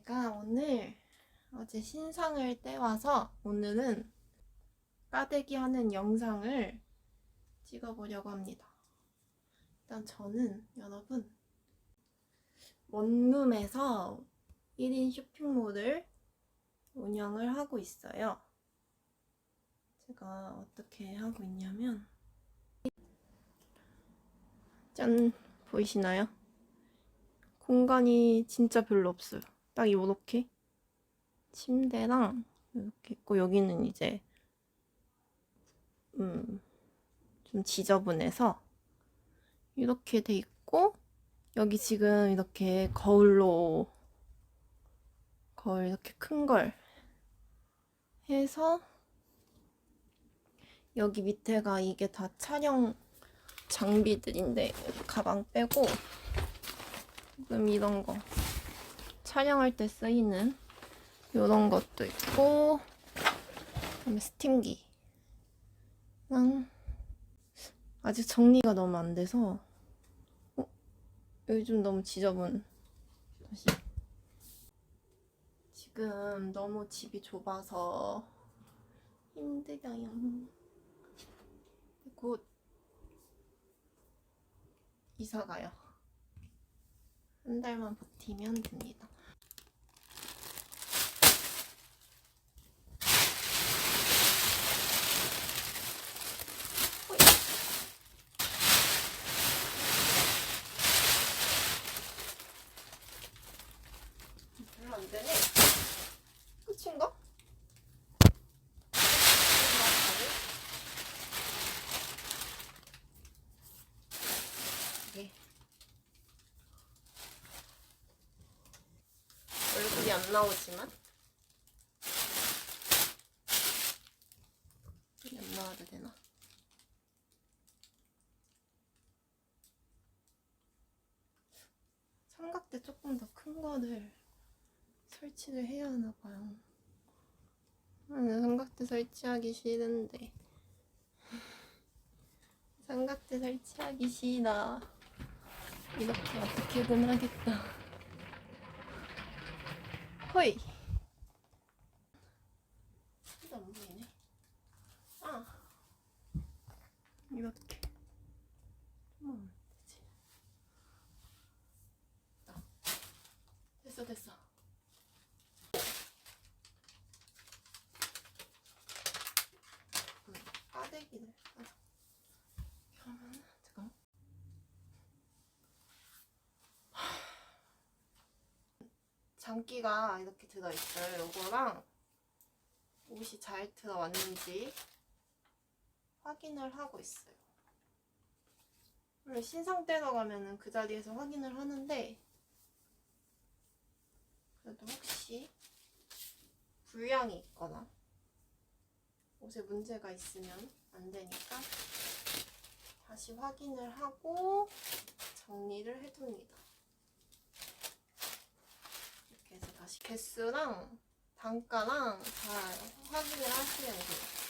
제가 오늘 어제 신상을 떼와서 오늘은 까대기 하는 영상을 찍어보려고 합니다. 일단 저는 여러분 원룸에서 1인 쇼핑몰을 운영을 하고 있어요. 제가 어떻게 하고 있냐면 짠 보이시나요? 공간이 진짜 별로 없어요. 딱 요렇게? 침대랑 이렇게 있고 여기는 이제 음 좀 지저분해서 이렇게 돼 있고 여기 지금 이렇게 거울로 거울 이렇게 큰 걸 해서 여기 밑에가 이게 다 촬영 장비들인데 가방 빼고 지금 이런 거 촬영할 때 쓰이는 이런 것도 있고 그다음에 스팀기랑 아직 정리가 너무 안 돼서 어? 좀 너무 지저분 다시 지금 너무 집이 좁아서 힘들어요 곧 이사 가요 한 달만 버티면 됩니다. 호이. 별로 안 되네. 끝인가? 예. 얼굴이 안 나오지만 안 나와도 되나? 삼각대 조금 더 큰 거를 설치를 해야 하나 봐요. 나는 삼각대 설치하기 싫은데 삼각대 설치하기 싫어. 이렇게 어떻게든 하겠다. 호이. 진짜 안 보이네. 아. 이렇게. 좀만 하면 되지. 아. 됐어, 됐어. 음, 까대기를 하자. 그러면, 잠깐만. 장기가 이렇게 들어있어요. 요거랑 옷이 잘 들어왔는지 확인을 하고 있어요. 원래 신상 떼러 가면은 그 자리에서 확인을 하는데 그래도 혹시 불량이 있거나 옷에 문제가 있으면 안 되니까 다시 확인을 하고 정리를 해둡니다. 이렇게 해서 다시 개수랑 단가랑 잘 확인을 하시면 돼요.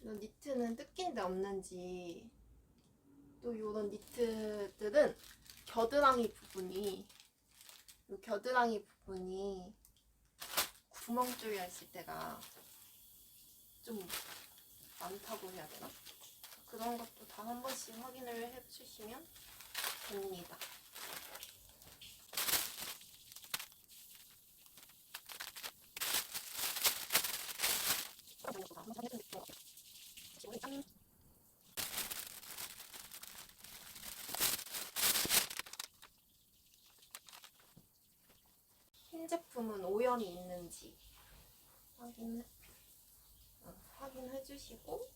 이런 니트는 뜯긴 데 없는지 또 이런 니트들은 겨드랑이 부분이 이 겨드랑이 부분이 구멍 뚫려 있을 때가 좀 많다고 해야 되나? 그런 것도 다 한 번씩 확인을 해주시면 됩니다. 흰 제품은 오염이 있는지 확인해 어, 확인해 주시고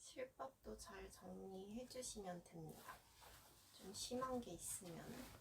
실밥도 잘 정리해 주시면 됩니다. 좀 심한 게 있으면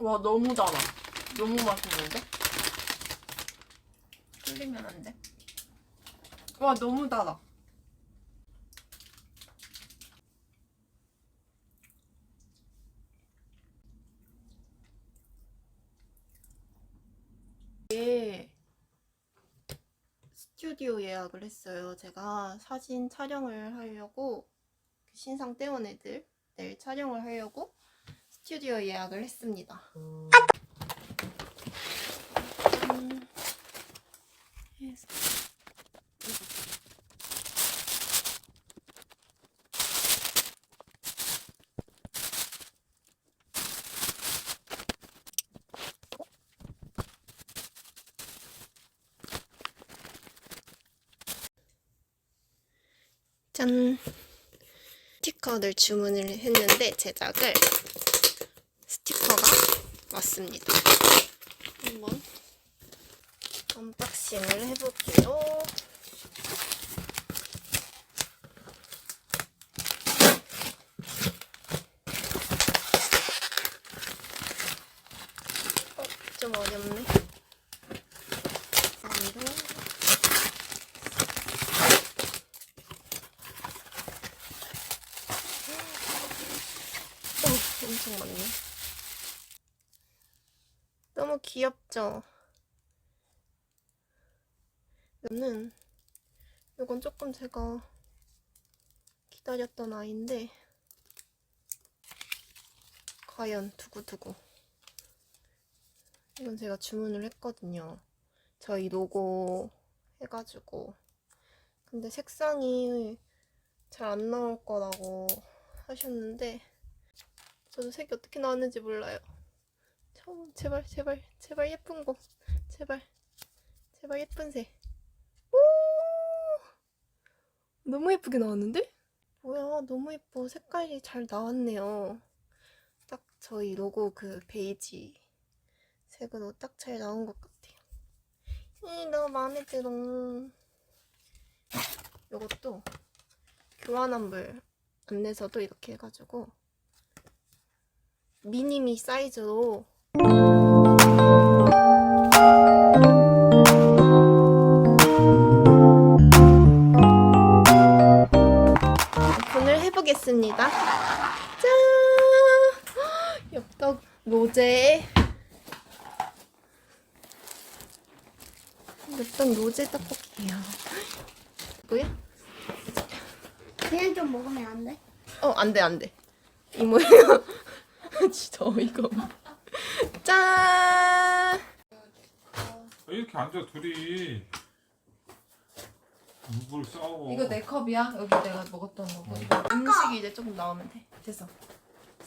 와 너무 달아. 너무 맛있는데? 흘리면 안 돼. 와 너무 달아. 이게 스튜디오 예약을 했어요. 제가 사진 촬영을 하려고 그 신상 떼온 애들 내일 촬영을 하려고 스튜디오 예약을 했습니다. 음, 짠! 스티커를 주문을 했는데 제작을 왔습니다. 한번 언박싱을 해볼게요. 어, 좀 어렵네. 어, 엄청 많네. 너무 귀엽죠? 이거는 이건 조금 제가 기다렸던 아이인데 과연 두구두구 이건 제가 주문을 했거든요. 저희 로고 해가지고 근데 색상이 잘 안 나올 거라고 하셨는데 저도 색이 어떻게 나왔는지 몰라요. 처음 제발 제발 제발 예쁜 거 제발 제발 예쁜 색. 오 너무 예쁘게 나왔는데? 뭐야 너무 예뻐 색깔이 잘 나왔네요. 딱 저희 로고 그 베이지 색으로 딱 잘 나온 것 같아요. 이 너무 마음에 들어. 이것도 교환환불 안내서도 이렇게 해가지고 미니미 사이즈로 오픈을 해보겠습니다. 짠! 엽떡 로제 엽떡 로제 떡볶이에요. 뭐야? 그냥 좀 먹으면 안 돼? 어, 안 돼, 안 돼. 이모예요. 진짜 어이가 없네. 짠! 왜 이렇게 앉아 둘이 누굴 싸워 이거 내 컵이야? 여기 내가 먹었던 거고. 음식이 이제 조금 나오면 돼. 됐어.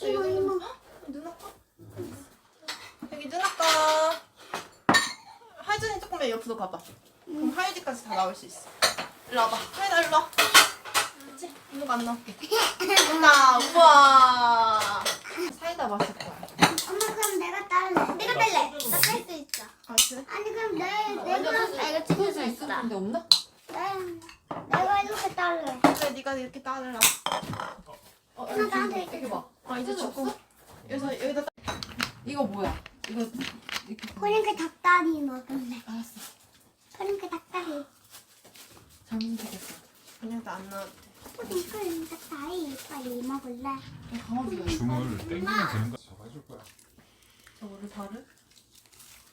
이모 이모 누나 거? 여기 누나 거. 하준이 조금만 옆으로 가봐. 그럼 하유지까지 다 나올 수 있어. 일로 와봐. 하유나 일로 와. 그렇지? 이모가 안 나올게. 됐다. 우와. 사이다 마실 거야. 엄마 그럼 내가 딸래 내가 딸래 나 딸 수 있어 아, 그래? 아니 그럼 내 완전 내가 소스- 내가 소스 찍을 수 있을 있어 텐 데 없나? 내- 내가 이렇게 딸래 그래, 네가 이렇게 따르라. 어, 나 나한테 이렇게 이렇게 봐. 아, 이제. 없어? 여기서, 여기다 따. 이거 뭐야? 이거 이렇게. 그러니까 닭다리 먹을래 알았어. 그러니까 닭다리 잘못 되겠어. 그냥 다안 나와도 돼. 그러니까 닭다리 빨리 먹을래 강아지가 있어. 줌을 땡기면 되는 거야 저거 해줄 거야 저거를 다를?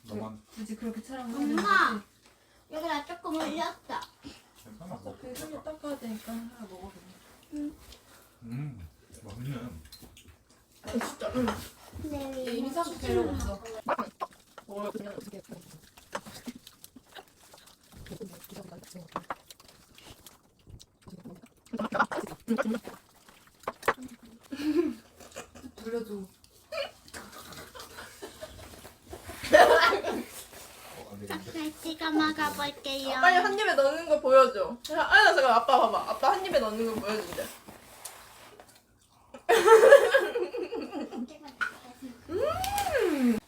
너만 굳이 그렇게 촬영을 엄마! 여기다 조금 올렸어 괜찮아 어차피 손을 닦아야 되니까 하나 먹어도 돼. 음 맛있네 아. 근데 얘 이미 사고 계획 없어. 먹으면 그냥 어떻게 돌려줘. 어, 안 되겠는데? 날씨 가 먹어볼게요 빨리 한 입에 넣는 거 보여줘. 아니, 잠깐 아빠 봐봐. 아빠 한 입에 넣는 거 보여준대.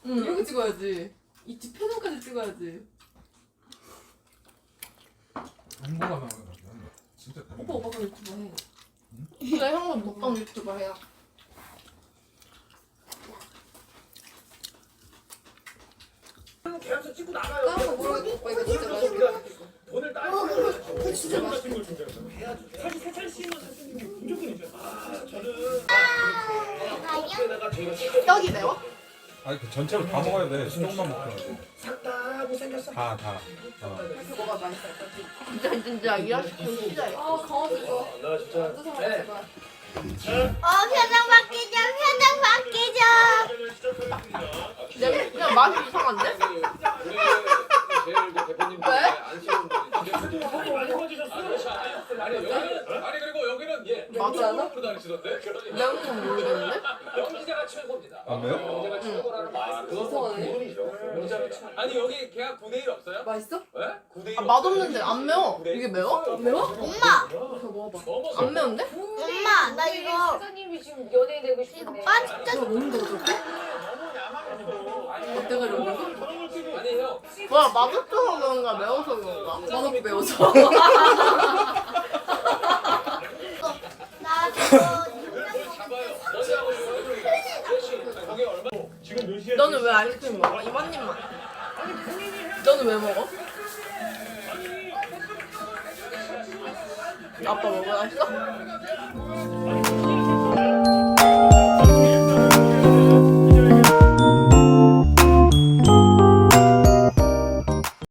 이렇게 찍어야지. 이집 표정까지 찍어야지. 나오는 거야 진짜 대박 오빠 오빠가 유튜브 해. 음. 네, 형은 먹방 유튜버 해요. 계약서 찍고 나가요. 거 모르겠고 오빠 이거 진짜 맛있겠다. 돈을 따지고 진짜 맛있는 걸 준비했어. 해야죠. 사실 세찬 씨는 사실 무조건이죠. 아 저는 거기에다가 저희가 진짜 떡이 매워? 아니 그 전체로 다 먹어야 돼. 조금만 먹으면 돼. 싹다 못생겼어. 다 다. 어. 먹어야 맛있어. 진짜 진짜 이 아저씨 진짜예요. 아 강아지 좋아. 나 진짜 제발. 어 표정 바뀌죠 표정 바뀌죠 맛이 이상한데? 왜? 아니 여기는 아니 그리고 여기는 예 맞지 않아? 으로 다니시던데. 매운 건 모르겠는데? 영지자가 최고입니다. 안 매워? 영지자가 최고라는 말. 그건 이상하네. 기본이죠. 영지자가 최고. 아니 여기 계약 9대 1 없어요? 맛있어? 예? 9대 1. 아 맛없는데 안 매워. 이게 매워? 매워? 엄마 이거 먹어봐. 넘어서. 안 매운데? 엄마 나 이거 사장님이 지금 연예인 되고 이거 싶은데 빠진다 이거 먹는다고 저 이러면서? 아니 형. 뭐야 맛없어서 그런가 매워서 그런가? 맛없고 매워서. 나? 너는 왜 아이스크림 먹어? 이만님만. 너는 왜 먹어? 아빠 먹어야 했어?